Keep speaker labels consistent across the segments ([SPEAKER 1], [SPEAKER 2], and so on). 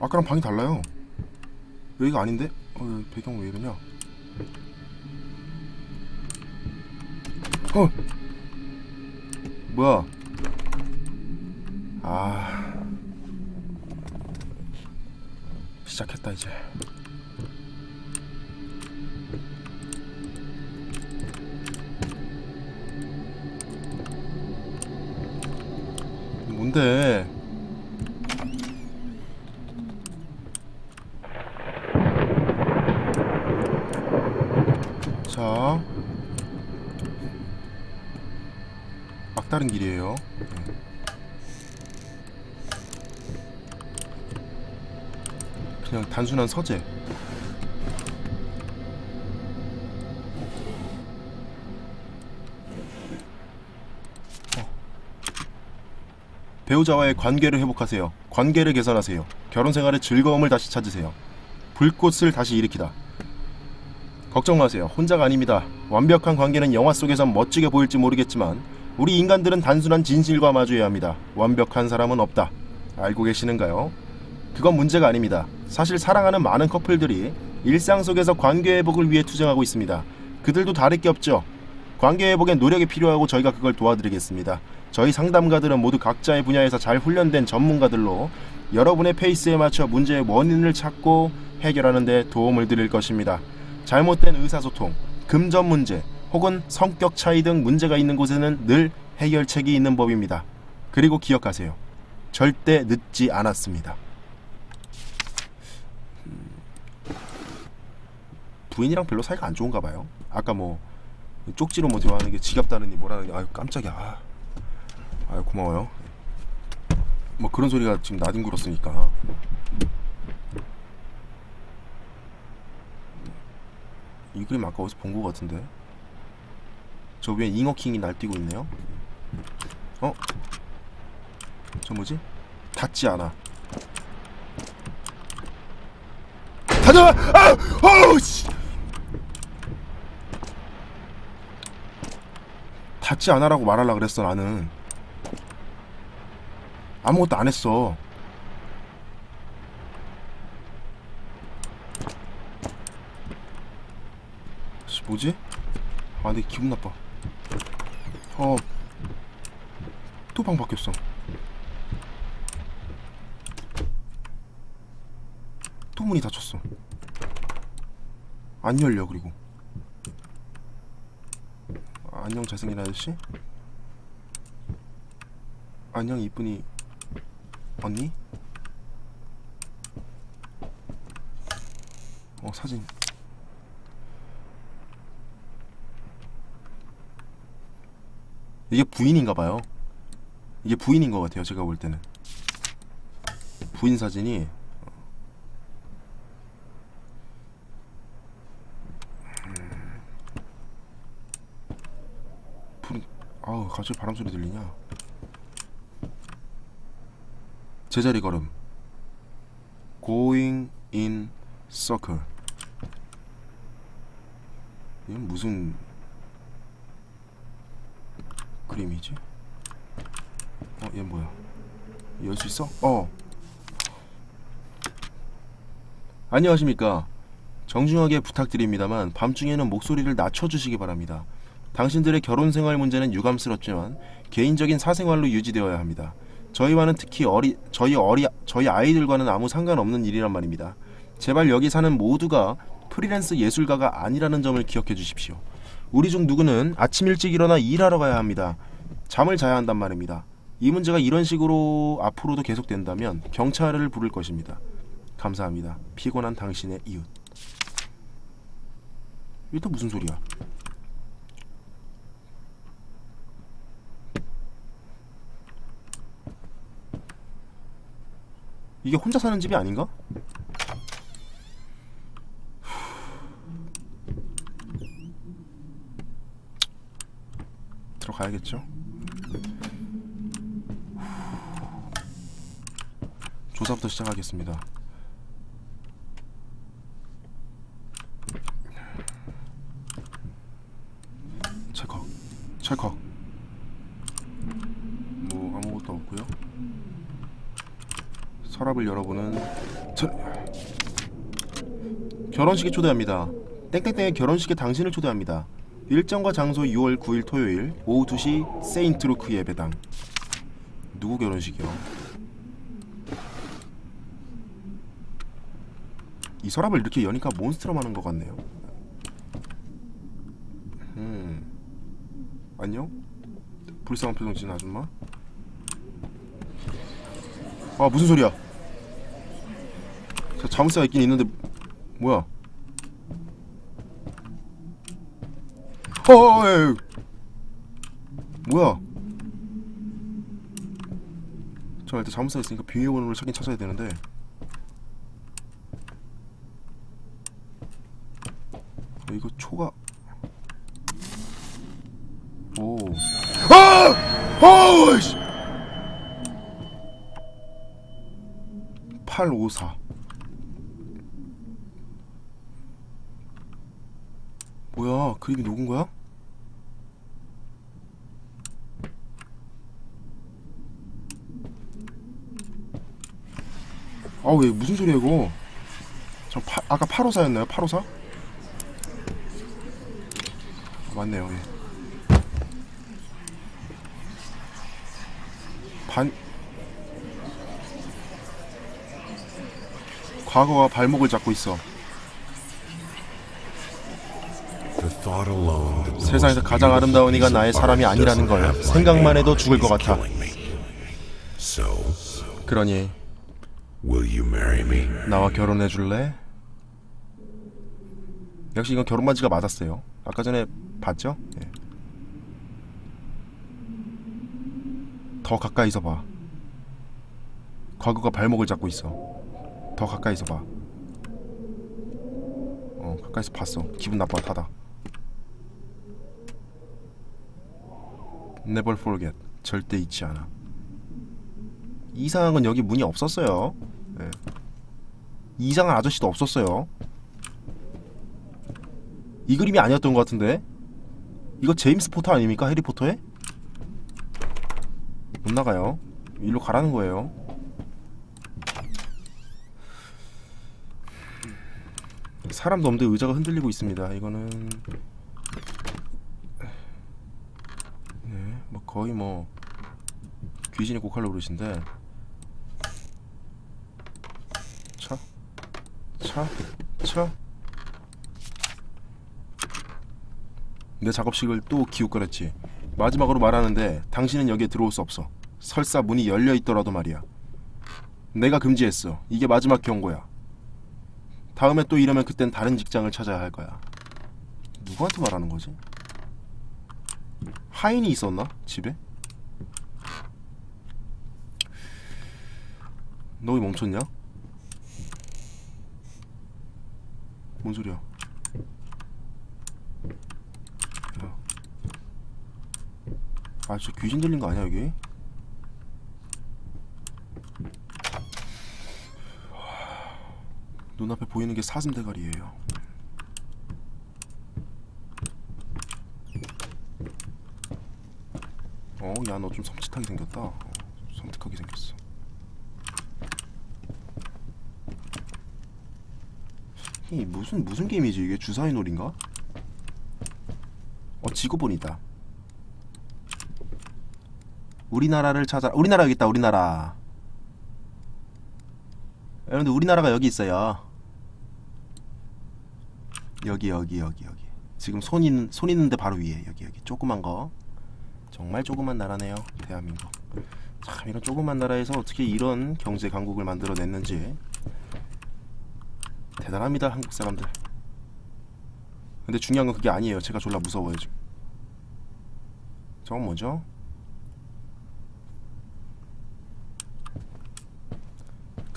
[SPEAKER 1] 아까랑 방이 달라요. 여기가 아닌데? 어, 배경 왜 이러냐? 어! 뭐야? 아. 시작했다, 이제. 뭔데? 자 막다른 길이에요. 그냥 단순한 서재. 어. 배우자와의 관계를 회복하세요. 관계를 개선하세요. 결혼 생활의 즐거움을 다시 찾으세요. 불꽃을 다시 일으키다 걱정 마세요. 혼자가 아닙니다. 완벽한 관계는 영화 속에선 멋지게 보일지 모르겠지만 우리 인간들은 단순한 진실과 마주해야 합니다. 완벽한 사람은 없다. 알고 계시는가요? 그건 문제가 아닙니다. 사실 사랑하는 많은 커플들이 일상 속에서 관계 회복을 위해 투쟁하고 있습니다. 그들도 다를 게 없죠. 관계 회복엔 노력이 필요하고 저희가 그걸 도와드리겠습니다. 저희 상담가들은 모두 각자의 분야에서 잘 훈련된 전문가들로 여러분의 페이스에 맞춰 문제의 원인을 찾고 해결하는 데 도움을 드릴 것입니다. 잘못된 의사소통, 금전 문제, 혹은 성격 차이 등 문제가 있는 곳에는 늘 해결책이 있는 법입니다. 그리고 기억하세요. 절대 늦지 않았습니다. 음, 부인이랑 별로 사이가 안 좋은가 봐요. 아까 뭐 쪽지로 뭐 대화하는 게 지겹다느니 뭐라는 게 아유 깜짝이야. 아, 아유 고마워요. 뭐 그런 소리가 지금 나뒹굴었으니까. 이 그림 아까 어디서 본 것 같은데 저 위에 잉어킹이 날뛰고 있네요 어? 저 뭐지? 닿지 않아 닫아! 아! 어우 씨! 닿지 않아라고 말하려 그랬어 나는 아무것도 안 했어 뭐지? 아, 내 기분 나빠. 어, 또 방 바뀌었어. 또 문이 닫혔어. 안 열려 그리고. 아, 안녕 잘생긴 아저씨. 안녕 이쁜이 언니. 어 사진. 이게 부인인가 봐요. 이게 부인인 것 같아요. 제가 볼 때는 부인 사진이 음. 불 아우 갑자기 바람 소리 들리냐? 제자리 걸음. Going in circle. 이건 무슨 그림이지? 어, 얘 뭐야? 열 수 있어? 어. 안녕하십니까. 정중하게 부탁드립니다만 밤중에는 목소리를 낮춰주시기 바랍니다. 당신들의 결혼 생활 문제는 유감스럽지만 개인적인 사생활로 유지되어야 합니다. 저희와는 특히 어리 저희 어리 저희 아이들과는 아무 상관없는 일이란 말입니다. 제발 여기 사는 모두가 프리랜서 예술가가 아니라는 점을 기억해 주십시오. 우리 중 누구는 아침 일찍 일어나 일하러 가야 합니다. 잠을 자야 한단 말입니다. 이 문제가 이런 식으로 앞으로도 계속된다면 경찰을 부를 것입니다. 감사합니다. 피곤한 당신의 이웃. 이게 또 무슨 소리야? 이게 혼자 사는 집이 아닌가? 들어가야겠죠? 조사부터 시작하겠습니다. 찰컥, 찰컥. 뭐 아무것도 없고요. 서랍을 열어보는 저... 결혼식에 초대합니다. 땡땡땡의 결혼식에 당신을 초대합니다. 일정과 장소 6월 9일 토요일 오후 2시 세인트루크 예배당. 누구 결혼식이요? 이 서랍을 이렇게 여니까 몬스트럼 하는 것 같네요. 음. 안녕? 불쌍한 표정 지은 아줌마? 아 무슨 소리야? 저 자물쇠가 있긴 있는데 뭐야? 어, 에이. 뭐야? 저 일단 자물쇠 있으니까 비밀번호를 찾긴 찾아야 되는데 어, 이거 초가 오 아! 어이씨 854 뭐야 그림이 녹은 거야? 아왜 무슨 소리야 이거 저 파, 아까 854였나요? 854? 아, 맞네요 예. 반 과거가 발목을 잡고 있어
[SPEAKER 2] The thought alone that
[SPEAKER 1] 세상에서 가장 아름다운 이가 나의 사람이 아니라는 걸 생각만 해도 죽을 것 같아 그러니
[SPEAKER 2] will you marry me?
[SPEAKER 1] 나와 결혼해 줄래? 역시 이건 결혼 반지가 맞았어요. 아까 전에 봤죠? 예. 더 가까이서 봐. 과거가 발목을 잡고 있어. 더 가까이서 봐. 어, 가까이서 봤어. 기분 나빠 타다. Never forget. 절대 잊지 않아. 이상한 건 여기 문이 없었어요. 예. 이상한 아저씨도 없었어요. 이 그림이 아니었던 것 같은데? 이거 제임스 포터 아닙니까? 해리포터에? 못 나가요. 일로 가라는 거예요. 사람도 없는데 의자가 흔들리고 있습니다. 이거는 네, 뭐 거의 뭐 귀신이 고칼로 그러신데 차, 차, 차. 내 작업실을 또 기웃거렸지. 마지막으로 말하는데 당신은 여기에 들어올 수 없어. 설사 문이 열려 있더라도 말이야. 내가 금지했어. 이게 마지막 경고야. 다음에 또 이러면 그땐 다른 직장을 찾아야 할 거야. 누구한테 말하는 거지? 하인이 있었나? 집에? 너 왜 멈췄냐? 뭔 소리야? 야. 아, 저 귀신 들린 거 아니야, 여기? 눈앞에 보이는 게 사슴 대가리예요. 어, 야, 너 좀 섬찟하게 생겼다. 어, 섬뜩하게 생겼어. 이 무슨 무슨 게임이지 이게 주사위 놀인가? 어 지구본이다. 우리나라를 찾아 우리나라 여기 있다 우리나라. 여러분들 우리나라가 여기 있어요. 여기 여기 여기 여기. 지금 손 있는 손 있는데 바로 위에 여기 여기 조그만 거. 정말 조그만 나라네요 대한민국. 참 이런 조그만 나라에서 어떻게 이런 경제 강국을 만들어냈는지 대단합니다 한국 사람들. 근데 중요한 건 그게 아니에요. 제가 졸라 무서워요 지금. 저건 뭐죠?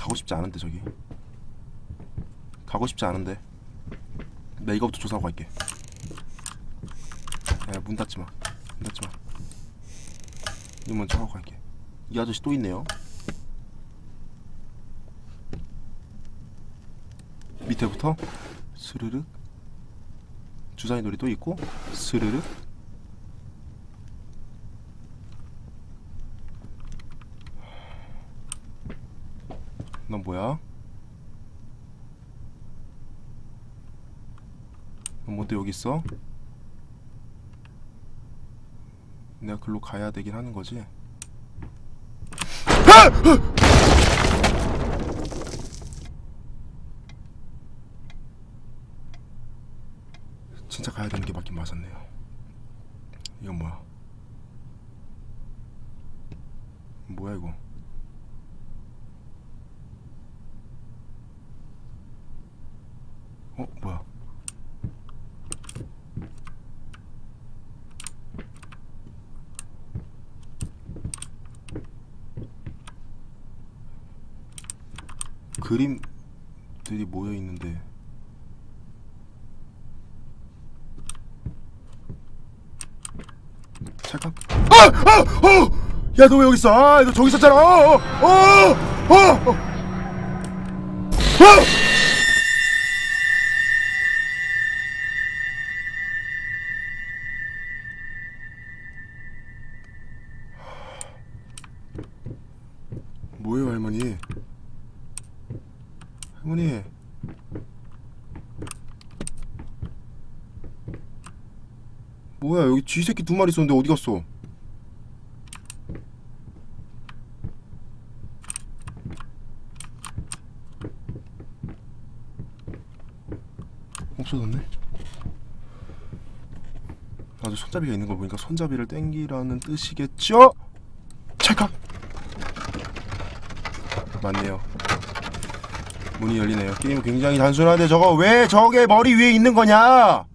[SPEAKER 1] 가고 싶지 않은데 저기. 가고 싶지 않은데. 나 이거부터 조사하고 갈게. 야, 문 닫지 마. 문 닫지 마. 이거 먼저 하고 갈게. 이 아저씨 또 있네요. 밑에부터 스르륵 주사위 놀이 또 있고 스르륵 넌 뭔데 여기 있어? 내가 글로 가야 되긴 하는 거지. 진짜 가야 되는 게 맞긴 맞았네요. 이건 뭐야? 뭐야 이거? 어 뭐야? 그림들이 모여 있는데 잠깐 아! 아! 어! 야 너 왜 여기 있어? 아, 너 저기 있었잖아. 어! 어! 어! 어! 어! 어! 뭐예요, 쥐새끼 두 마리 있었는데 어디 갔어? 없어졌네. 아주 손잡이가 있는 거 보니까 손잡이를 땡기라는 뜻이겠죠? 찰칵. 맞네요. 문이 열리네요. 게임은 굉장히 단순한데 저거 왜 저게 머리 위에 있는 거냐?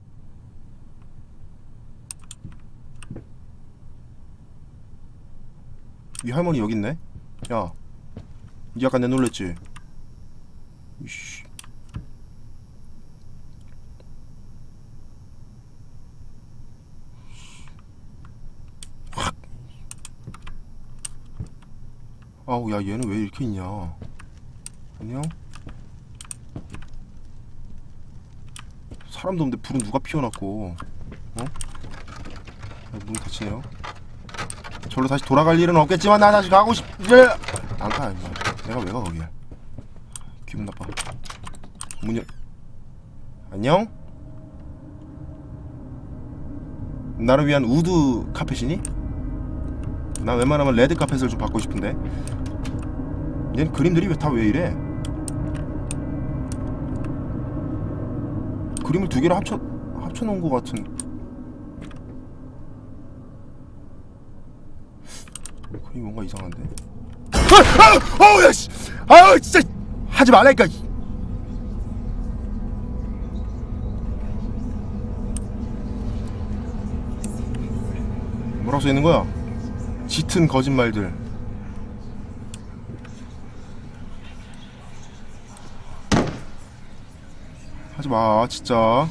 [SPEAKER 1] 이 할머니 여기 있네. 야, 니 아까 내 놀랬지? 이씨. 확. 아우 야 얘는 왜 이렇게 있냐? 안녕? 사람도 없는데 불은 누가 피워놨고? 어? 야, 문이 닫히네요. 절로 다시 돌아갈 일은 없겠지만 나 다시 가고 싶. 안 가. 임마. 내가 왜 가 거기에? 기분 나빠. 문 열. 안녕? 나를 위한 우드 카펫이니? 나 웬만하면 레드 카펫을 좀 받고 싶은데. 얘는 그림들이 왜 다 왜 이래? 그림을 두 개를 합쳐 합쳐 놓은 것 같은. 그림 이 뭔가 이상한데. 아! 아! 어우 야 씨. 아우 진짜 하지 말라니까. 뭐라고 써 있는 거야? 짙은 거짓말들. 하지 마, 진짜.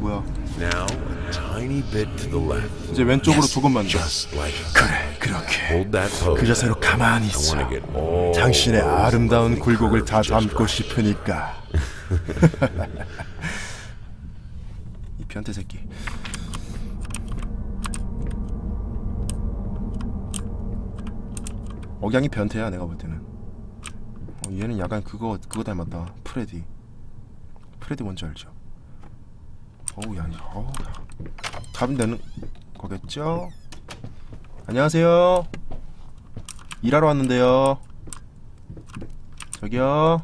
[SPEAKER 1] 뭐야?
[SPEAKER 2] Now, a tiny bit to the left.
[SPEAKER 1] 이제 왼쪽으로 조금만 더. 그래, 그렇게. 그 자세로 가만히 있어. 당신의 아름다운 굴곡을 다 담고. 싶으니까. 이 변태 새끼. 억양이 변태야 내가 볼 때는. 어, 얘는 약간 그거 그거 닮았다. 프레디. 프레디 뭔지 알죠? 어우 야, 어우. 답은 되는 거겠죠? 안녕하세요. 일하러 왔는데요. 저기요.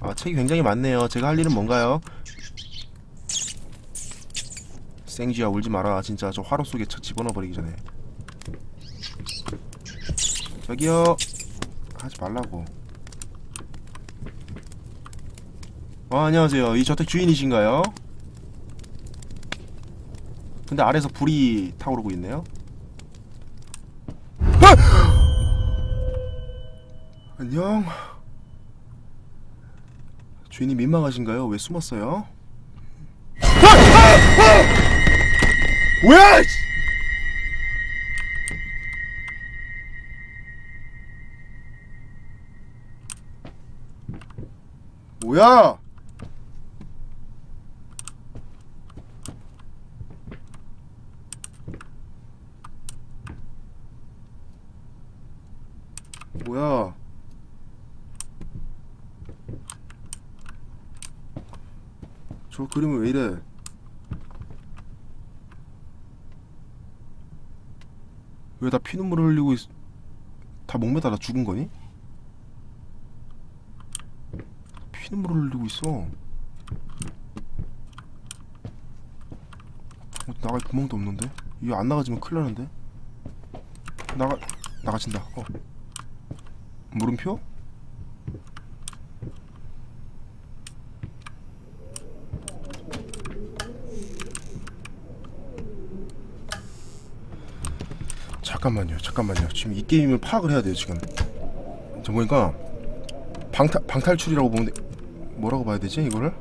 [SPEAKER 1] 아, 책이 굉장히 많네요. 제가 할 일은 뭔가요? 생쥐야 울지 마라. 진짜 저 화로 속에 쳐 집어넣어 버리기 전에. 저기요. 하지 말라고. 어, 안녕하세요. 이 저택 주인이신가요? 근데 아래서 불이 타오르고 있네요. 안녕. 주인이 민망하신가요? 왜 숨었어요? 뭐야! 씨! 뭐야? 뭐야? 저 그림은 왜 이래? 왜 다 피눈물을 흘리고 있... 다 목매달아 죽은 거니? 피눈물을 흘리고 있어. 어, 나갈 구멍도 없는데? 이거 안 나가지면 큰일 나는데? 나가 나가진다. 어. 물음표? 잠깐만요. 잠깐만요. 지금 이 게임을 파악을 해야 돼요, 지금. 저 보니까 방탈 방탈출이라고 돼. 뭐라고 봐야 되지, 이거를?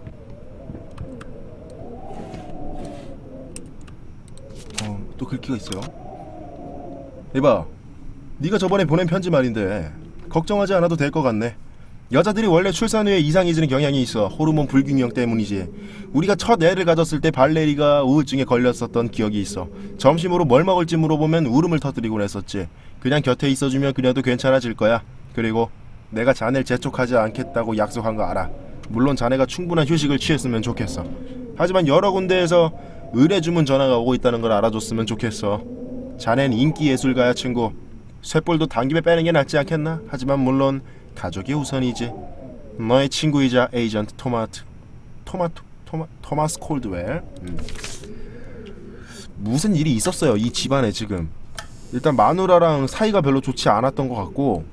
[SPEAKER 1] 어, 또 글귀가 있어요. 이봐. 네가 저번에 보낸 편지 말인데 걱정하지 않아도 될 것 같네. 여자들이 원래 출산 후에 이상이 지는 경향이 있어. 호르몬 불균형 때문이지. 우리가 첫 애를 가졌을 때 발레리가 우울증에 걸렸었던 기억이 있어. 점심으로 뭘 먹을지 물어보면 울음을 터뜨리곤 했었지. 그냥 곁에 있어주면 그녀도 괜찮아질 거야. 그리고 내가 자네를 재촉하지 않겠다고 약속한 거 알아. 물론 자네가 충분한 휴식을 취했으면 좋겠어. 하지만 여러 군데에서 의뢰 주문 전화가 오고 있다는 걸 알아줬으면 좋겠어. 자넨 인기 예술가야 친구. 쇳볼도 당김에 빼는 게 낫지 않겠나? 하지만 물론 가족이 우선이지. 너의 친구이자 에이전트 토마트 토마토 토마 토마스 콜드웰. 음. 무슨 일이 있었어요 이 집안에 지금. 일단 마누라랑 사이가 별로 좋지 않았던 것 같고.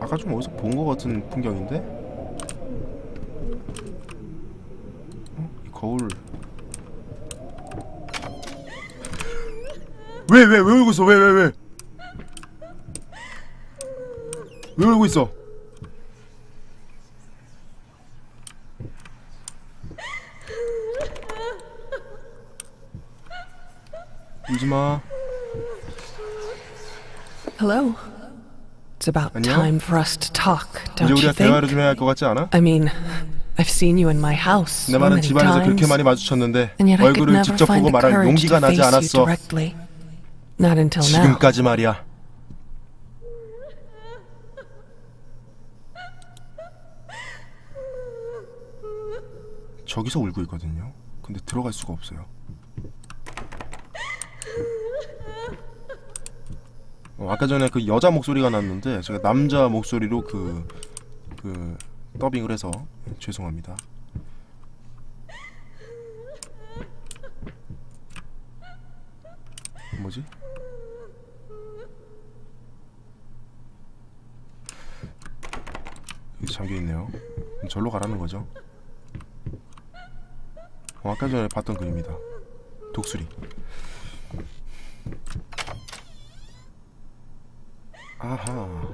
[SPEAKER 1] 아까 좀 어디서 본 것 같은 풍경인데? 어? 이 거울 왜 왜 왜 울고 있어 왜 왜 왜 왜 울고 있어 울지 마
[SPEAKER 3] Hello. It's about
[SPEAKER 1] 안녕?
[SPEAKER 3] time for us to talk,
[SPEAKER 1] 이제
[SPEAKER 3] don't
[SPEAKER 1] 우리가
[SPEAKER 3] you
[SPEAKER 1] 대화를
[SPEAKER 3] think?
[SPEAKER 1] 좀 해야 할 것 같지 않아?
[SPEAKER 3] I mean, I've seen you in my house
[SPEAKER 1] 내
[SPEAKER 3] so
[SPEAKER 1] 말은
[SPEAKER 3] many
[SPEAKER 1] 집안에서 그렇게
[SPEAKER 3] times,
[SPEAKER 1] 많이 마주쳤는데
[SPEAKER 3] and yet I could
[SPEAKER 1] 얼굴을
[SPEAKER 3] never
[SPEAKER 1] 직접
[SPEAKER 3] find
[SPEAKER 1] 보고
[SPEAKER 3] the
[SPEAKER 1] 말할
[SPEAKER 3] courage
[SPEAKER 1] 용기가
[SPEAKER 3] to
[SPEAKER 1] 나지
[SPEAKER 3] face you
[SPEAKER 1] 않았어
[SPEAKER 3] directly. Not until now.
[SPEAKER 1] 지금까지 말이야 저기서 울고 있거든요 근데 들어갈 수가 없어요 어, 아까 전에 그 여자 목소리가 났는데 제가 남자 목소리로 그, 그 더빙을 해서 죄송합니다 뭐지? 여기 잠겨 있네요. 절로 가라는 거죠. 어, 아까 전에 봤던 그림이다. 독수리. 아하.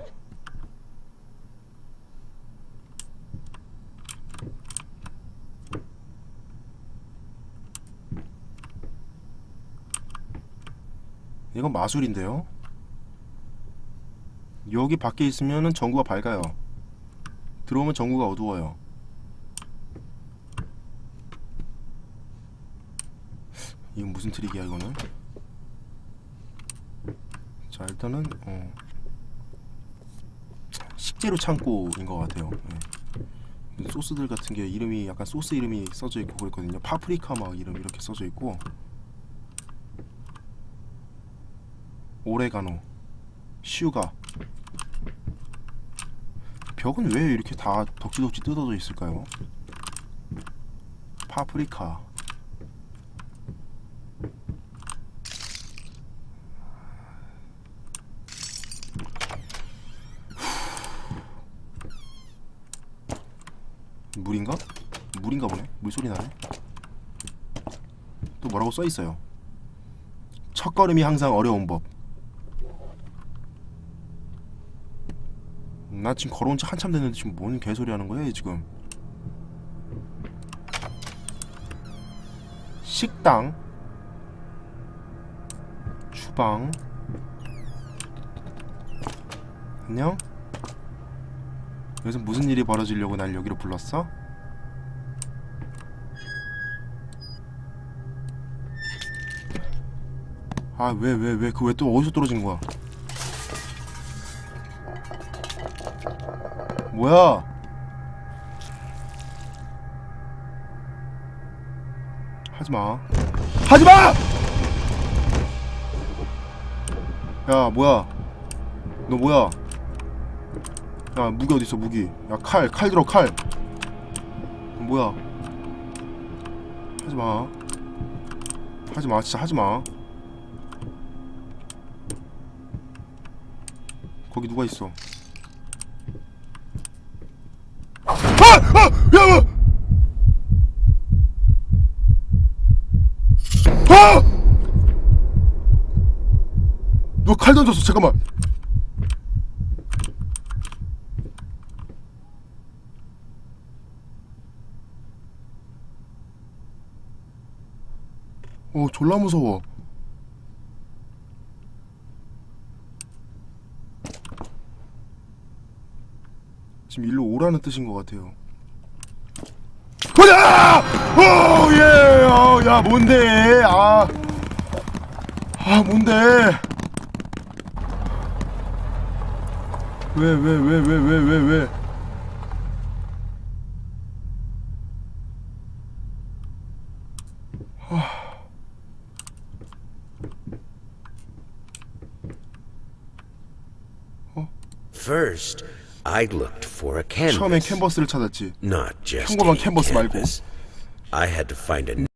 [SPEAKER 1] 이건 마술인데요. 여기 밖에 있으면은 전구가 밝아요. 들어오면 전구가 어두워요. 이건 무슨 트릭이야 이거는? 자 일단은 어 식재료 창고인 것 같아요. 예. 소스들 같은 게 이름이 약간 소스 이름이 써져 있고 그랬거든요. 파프리카 막 이름 이렇게 써져 있고 오레가노, 슈가. 벽은 왜 이렇게 다 덕지덕지 뜯어져 있을까요? 파프리카. 물인가? 물인가 보네. 물소리 나네. 또 뭐라고 써 있어요. 첫걸음이 항상 어려운 법. 나 지금 걸어온 지 한참 됐는데 지금 뭔 개소리 하는 거야 얘 지금? 식당. 주방. 안녕? 여기서 무슨 일이 벌어지려고 날 여기로 불렀어? 아 왜 왜 왜 그 왜 또 어디서 떨어진 거야 뭐야? 하지마. 하지마! 야 뭐야? 너 뭐야? 야 무기 어딨어 무기? 야 칼 칼 들어 칼. 뭐야? 하지마. 하지마 진짜 하지마. 거기 누가 있어 아! 아! 야! 뭐! 아! 너칼 던졌어 잠깐만 어 졸라 무서워 지금 일로 오라는 뜻인 것 같아요 오, 예! 어, 야, 뭔데? 아. 아, 뭔데? 왜, 왜, 왜, 왜, 왜, 왜, 왜?
[SPEAKER 2] First, I looked for a
[SPEAKER 1] 처음엔
[SPEAKER 2] canvas.
[SPEAKER 1] 캔버스를 찾았지.
[SPEAKER 2] Not just
[SPEAKER 1] 평범한 캔버스 말고.
[SPEAKER 2] I had to find a